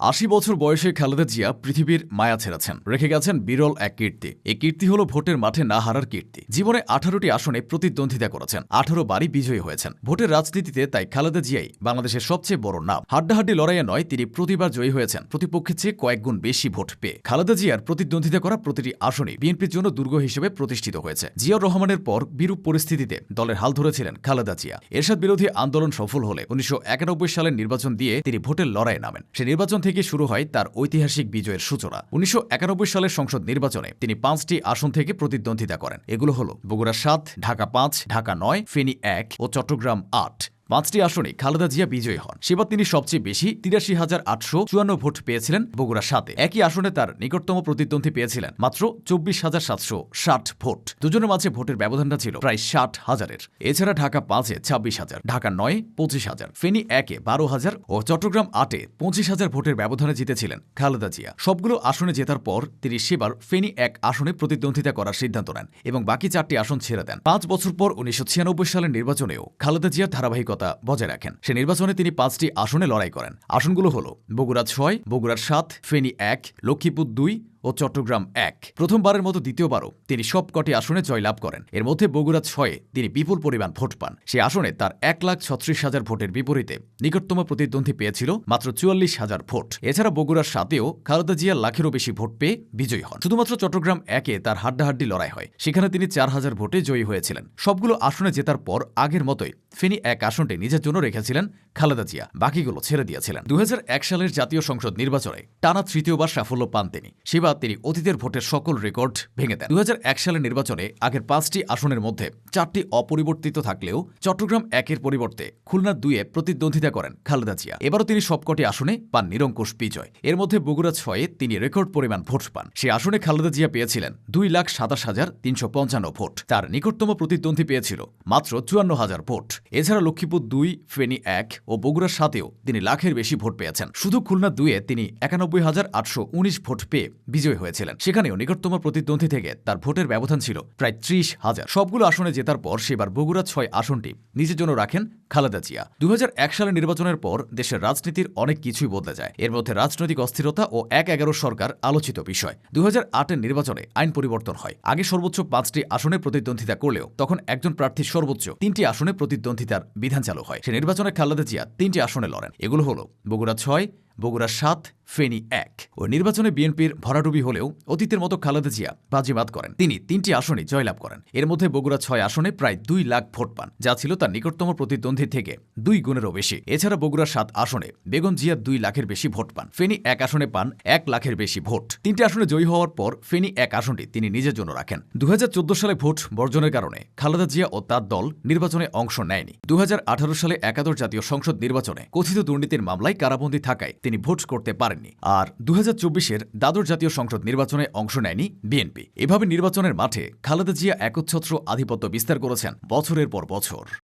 আশি বছর বয়সে খালেদা জিয়া পৃথিবীর মায়া ছেড়েছেন। রেখে গেছেন বিরল এক কীর্তি। এই কীর্তি হল ভোটের মাঠে না হারার কীর্তি। জীবনে আঠারোটি আসনে প্রতিদ্বন্দ্বিতা করেছেন। আঠারো বারই বিজয়ী হয়েছেন। ভোটের রাজনীতিতে তাই খালেদা জিয়াই বাংলাদেশের সবচেয়ে বড় নাম। হাড্ডাহাড্ডি লড়াইয়ে নয়, তিনি প্রতিবার জয়ী হয়েছেন। প্রতিপক্ষের চেয়ে কয়েক গুণ বেশি ভোট পেয়ে। খালেদা জিয়ার প্রতিদ্বন্দ্বিতা করা প্রতিটি আসনই বিএনপির জন্য দুর্গ হিসেবে প্রতিষ্ঠিত হয়েছে। জিয়াউর রহমানের পর বিরূপ পরিস্থিতিতে দলের হাল ধরেছিলেন খালেদা জিয়া। এরশাদ বিরোধী আন্দোলন সফল হলে উনিশশো একানব্বই সালের নির্বাচন দিয়ে তিনি ভোটের লড়াইয়ে নামেন। সে নির্বাচন থেকে শুরু হয় তার ঐতিহাসিক বিজয়ের সূচনা। উনিশশো একানব্বই সালের সংসদ নির্বাচনে তিনি পাঁচটি আসন থেকে প্রতিদ্বন্দ্বিতা করেন। এগুলো হল বগুড়া সাত, ঢাকা পাঁচ, ঢাকা নয়, ফেনী এক ও চট্টগ্রাম আট। পাঁচটি আসনে খালেদা জিয়া বিজয়ী হন। সেবার তিনি সবচেয়ে বেশি তিরাশি হাজার আটশো চুয়ান্ন ভোট পেয়েছিলেন বগুড়া সাতে একই আসনে তার নিকটতম প্রতিদ্বন্দ্বী পেয়েছিলেন মাত্র চব্বিশ হাজার সাতশো ষাট ভোট। দুজনের মাঝে ভোটের ব্যবধানটা ছিল প্রায় ষাট হাজারের। এছাড়া ঢাকা পাঁচে ছাব্বিশ হাজার, ঢাকা নয় পঁচিশ হাজার, ফেনী একে বারো হাজার ও চট্টগ্রাম আটে পঁচিশ হাজার ভোটের ব্যবধানে জিতেছিলেন খালেদা জিয়া। সবগুলো আসনে জেতার পর তিনি সেবার ফেনী এক আসনে প্রতিদ্বন্দ্বিতা করার সিদ্ধান্ত নেন এবং বাকি চারটি আসন ছেড়ে দেন। পাঁচ বছর পর উনিশশো ছিয়ানব্বই সালের নির্বাচনেও খালেদা জিয়ার ধারাবাহিকতা বজায় রাখেন। সে নির্বাচনে তিনি পাঁচটি আসনে লড়াই করেন। আসনগুলো হল বগুড়া ছয়, বগুড়ার সাত, ফেনী এক, লক্ষ্মীপুর দুই ও চট্টগ্রাম এক। প্রথমবারের মতো দ্বিতীয়বারও তিনি সবকটি আসনে জয়লাভ করেন। এর মধ্যে বগুড়া ছয়ে তিনি বিপুল পরিমাণ ভোট পান। সে আসনে তার এক লাখ ছত্রিশ হাজার ভোটের বিপরীতে নিকটতম প্রতিদ্বন্দ্বী পেয়েছিল মাত্র চুয়াল্লিশ হাজার ভোট। এছাড়া বগুড়ার সাথেও খালেদা জিয়া লাখেরও বেশি ভোট পেয়ে বিজয়ী হন। শুধুমাত্র চট্টগ্রাম একে তার হাড্ডাহাড্ডি লড়াই হয়। সেখানে তিনি চার হাজার ভোটে জয়ী হয়েছিলেন। সবগুলো আসনে জেতার পর আগের মতোই ফেনী এক আসনটি নিজের জন্য রেখেছিলেন খালেদা জিয়া, বাকিগুলো ছেড়ে দিয়েছিলেন। দু হাজার এক সালের জাতীয় সংসদ নির্বাচনে টানা তৃতীয়বার সাফল্য পান তিনি। সেবার তিনি অতীতের ভোটের সকল রেকর্ড ভেঙে দেন। দু হাজার এক সালের নির্বাচনে আগের পাঁচটি আসনের মধ্যে চারটি অপরিবর্তিত থাকলেও চট্টগ্রাম একের পরিবর্তে খুলনা দুইয়ে প্রতিদ্বন্দ্বিতা করেন খালেদা জিয়া। এবারও তিনি সবকটি আসনে পান নিরঙ্কুশ বিজয়। এর মধ্যে বগুড়া ছয়ে তিনি রেকর্ড পরিমাণ ভোট পান। সে আসনে খালেদা জিয়া পেয়েছিলেন দুই লাখ সাতাশ হাজার তিনশো পঞ্চান্ন ভোট। তার নিকটতম প্রতিদ্বন্দ্বী পেয়েছিল মাত্র চুয়ান্ন হাজার ভোট। এছাড়া লক্ষ্মীপুর দুই, ফেনী এক ও বগুড়ার সাথেও তিনি লাখের বেশি ভোট পেয়েছেন। শুধু খুলনা দুইয়ে তিনি একানব্বই হাজার আটশো উনিশ ভোট পেয়ে বিজয়ী হয়েছিলেন। সেখানেও নিকটতম প্রতিদ্বন্দ্বী থেকে তার ভোটের ব্যবধান ছিল প্রায় ত্রিশ হাজার। সবগুলো আসনে জেতার পর সেবার বগুড়া ছয় আসনটি নিজের জন্য রাখেন খালেদা জিয়া। দুই হাজার এক সালের নির্বাচনের পর দেশের রাজনীতির অনেক কিছুই বদলে যায়। এর মধ্যে রাজনৈতিক অস্থিরতা ও এক এগারো সরকার আলোচিত বিষয়। দু আটের নির্বাচনে আইন পরিবর্তন হয়। আগে সর্বোচ্চ পাঁচটি আসনে প্রতিদ্বন্দ্বিতা করলেও তখন একজন প্রার্থী সর্বোচ্চ তিনটি আসনে প্রতিদ্বন্দ্বিতার বিধান চালু হয়। সে নির্বাচনে খালেদা জিয়া তিনটি আসনে লড়েন। এগুলো হল বগুড়া ছয়, বগুড়া সাত, ফেনী এক। ও নির্বাচনে বিএনপির ভরাডুবি হলেও অতীতের মতো খালেদা জিয়া বাজিমাত করেন। তিনি তিনটি আসনে জয়লাভ করেন। এর মধ্যে বগুড়া ছয় আসনে প্রায় দুই লাখ ভোট পান, যা ছিল তার নিকটতম প্রতিদ্বন্দ্বী থেকে দুই গুণেরও বেশি। এছাড়া বগুড়া সাত আসনে বেগম জিয়া দুই লাখের বেশি ভোট পান। ফেনী এক আসনে পান, এক লাখের বেশি ভোট। তিনটি আসনে জয়ী হওয়ার পর ফেনী এক আসনটি তিনি নিজের জন্য রাখেন। দু হাজার চোদ্দ সালে ভোট বর্জনের কারণে খালেদা জিয়া ও তার দল নির্বাচনে অংশ নেয়নি। দু হাজার আঠারো সালে একাদশ জাতীয় সংসদ নির্বাচনে কথিত দুর্নীতির মামলায় কারাবন্দী থাকায় তিনি ভোট করতে পারেননি। আর দু হাজার দ্বাদশ জাতীয় সংসদ নির্বাচনে অংশ নেয়নি বিএনপি। এভাবে নির্বাচনের মাঠে খালেদা জিয়া একচ্ছত্র আধিপত্য বিস্তার করেছেন বছরের পর বছর।